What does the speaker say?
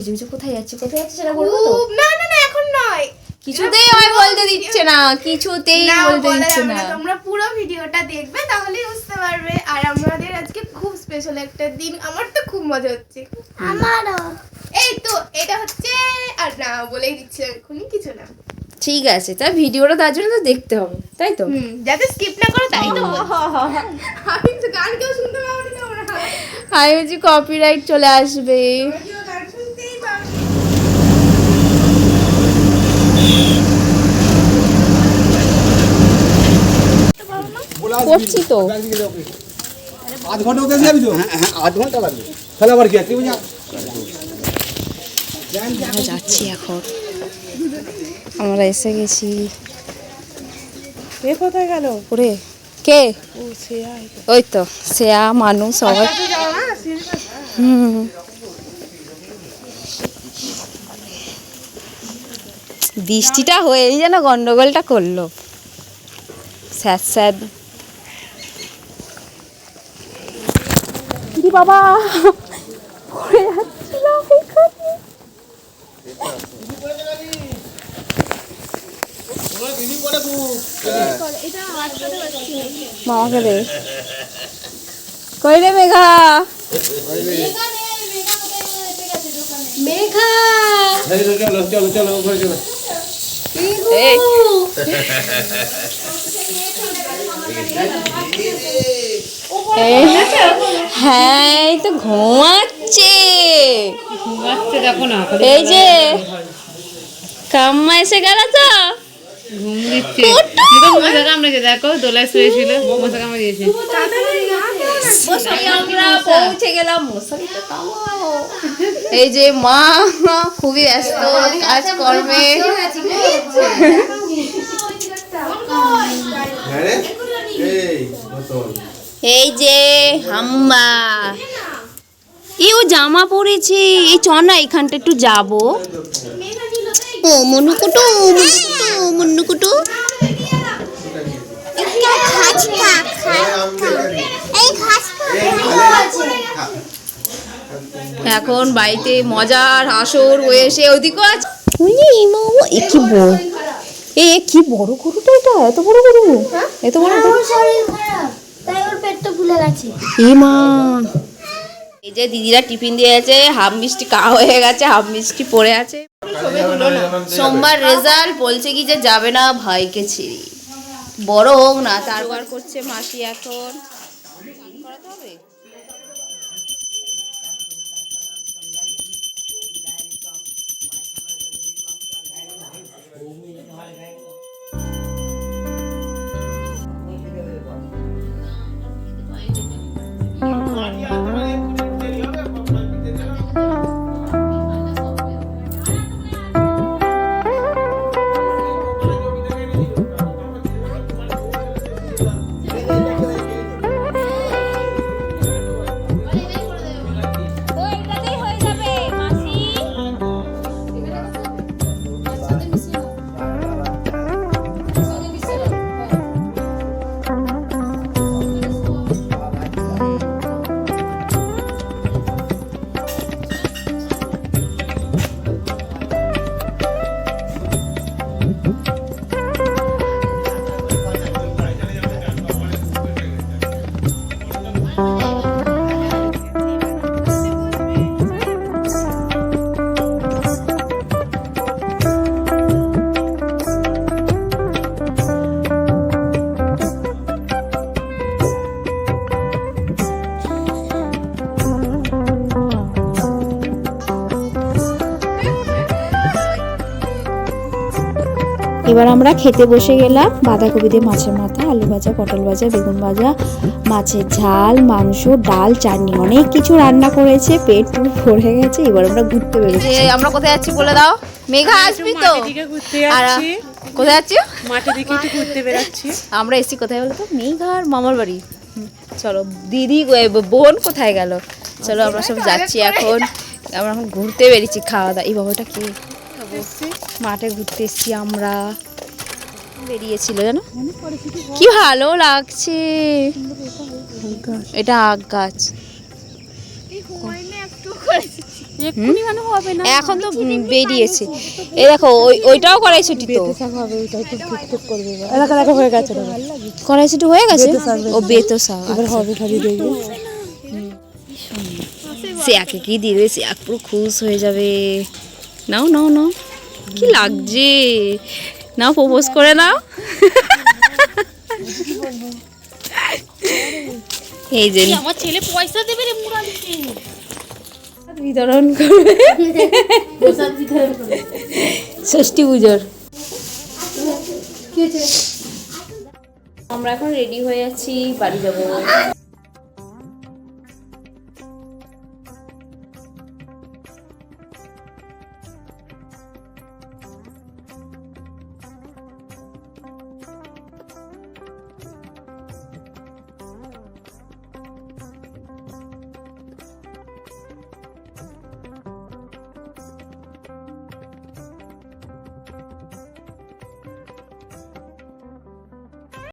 কিছু কিছু কোথায় যাচ্ছি কোথায় যাচ্ছি সেটা বলব তো? না না না এখন নয়। কিছুতেই আমায় বলতে দিচ্ছে না কিছুতেই বলতে দিচ্ছে না। তোমরা পুরো ভিডিওটা দেখবে তাহলেই বুঝতে পারবে। আর আমাদের আজকে খুব স্পেশাল একটা দিন। আমার তো খুব মজা হচ্ছে। আমারও। এই তো এটা হচ্ছে আর না বলেই দিচ্ছি এখনই কিছু না। ঠিক আছে তাই ভিডিওটা তার জন্য তো দেখতে হবে তাই তো? যাতে স্কিপ না করো তাই তো। আমি তো গান কেউ শুনতে পাবো না আমি বলছি কপিরাইট চলে আসবে কেউ গান শুনতেই পাবে না। করছি তো। আধ ঘণ্টা ওকে যাবি তো? হ্যাঁ হ্যাঁ আধ ঘণ্টা লাগবে। তাহলে আবার কি আছে বুঝা আমরা যাচ্ছি এখন। আমরা এসে গেছি। এ কোথায় গেল? ওরে কে? ও সে আয় ওই তো শ্রেয়া মানু সবাই। হুম। বৃষ্টিটা হয়েই যেন গন্ডগোলটা করল। স্যাদ স্যাদ দি বাবা পড়ে যাচ্ছিলাম এখানে। মামাকে দে। কই রে মেঘা? চলো চলো চলো চলো হ্যাঁ এই তো ঘুমাচ্ছে এই। যে কাম্মা এসে গেল তো ঘুম দিচ্ছে দেখো দোলায় শুয়েছিল মশা কামড়ে দিয়েছে আমরা পৌঁছে গেলাম মশারিটা এই যে মা খুবই ব্যস্ত কাজ কর্মে হ্যাঁ এই যে হাম্বা এই ও জামা পরেছে এই চ না এখানটা একটু যাব। ও মনুকুটু মনুকুটু মনুকুটু এখন বাড়িতে মজার হাসর হয়েছে ওদিকেও আছে উনি মামা এ কি বড়। এ কি বড় গরুটা এটা? এত বড় গরু? এত বড় গরু? তাই ওর পেটটা ফুলে গেছে। এ মা। এই যে দিদিরা টিফিন দিয়েছে হাফ মিষ্টি খাওয়া হয়ে গেছে হাফ মিষ্টি পড়ে আছে। সোমবার রেজাল্ট বলছে কি যে যাবে না ভাইকে ছেড়ে। বড় হোক না তারপর করছে মাসি এখন। করাতে হবে? এবার আমরা খেতে বসে গেলাম বাঁধাকপি দিয়ে মাছের মাথা আলু ভাজা পটল ভাজা বেগুন ভাজা মাছের ঝাল মাংস ডাল চাটনি অনেক কিছু রান্না করেছে পেট পুরো ভরে গেছে এবার আমরা ঘুরতে বেরোচ্ছি। আমরা কোথায় যাচ্ছি বলে দাও? মেঘা আসবি তো? মাঠের দিকে ঘুরতে আর কোথায় যাচ্ছি? মাঠের দিকে একটু ঘুরতে বেরাচ্ছি। আমরা এসি কোথায় বলতো মেঘার মামার বাড়ি। চলো দিদি বোন কোথায় গেল? চলো আমরা সব যাচ্ছি এখন। আমরা এখন ঘুরতে বেরিয়েছি খাওয়া দাওয়া। এই বাবাটা কি? মাঠে ঘুরতে এসছি আমরা। বেরিয়েছিল জানো? কি ভালো লাগছে। এটা আগ গাছ। মানে এখন তো বেরিয়েছে। এই দেখো ওই ওইটাও কড়াইশুটি তো। দেখা হয়ে গেছে। ও বেতো শাক দেখবে। সে একে কি দিবে? সে আক পুরো খুশ হয়ে যাবে। নাও নাও নাও। কি লাগছে? নাও প্রপোজ করে নাও। এই যে আমার ছেলে পয়সা দেবে রে দিতে। বিতরণ করবে। ষষ্ঠী পুজোর। আমরা এখন রেডি হয়ে আছি বাড়ি যাব।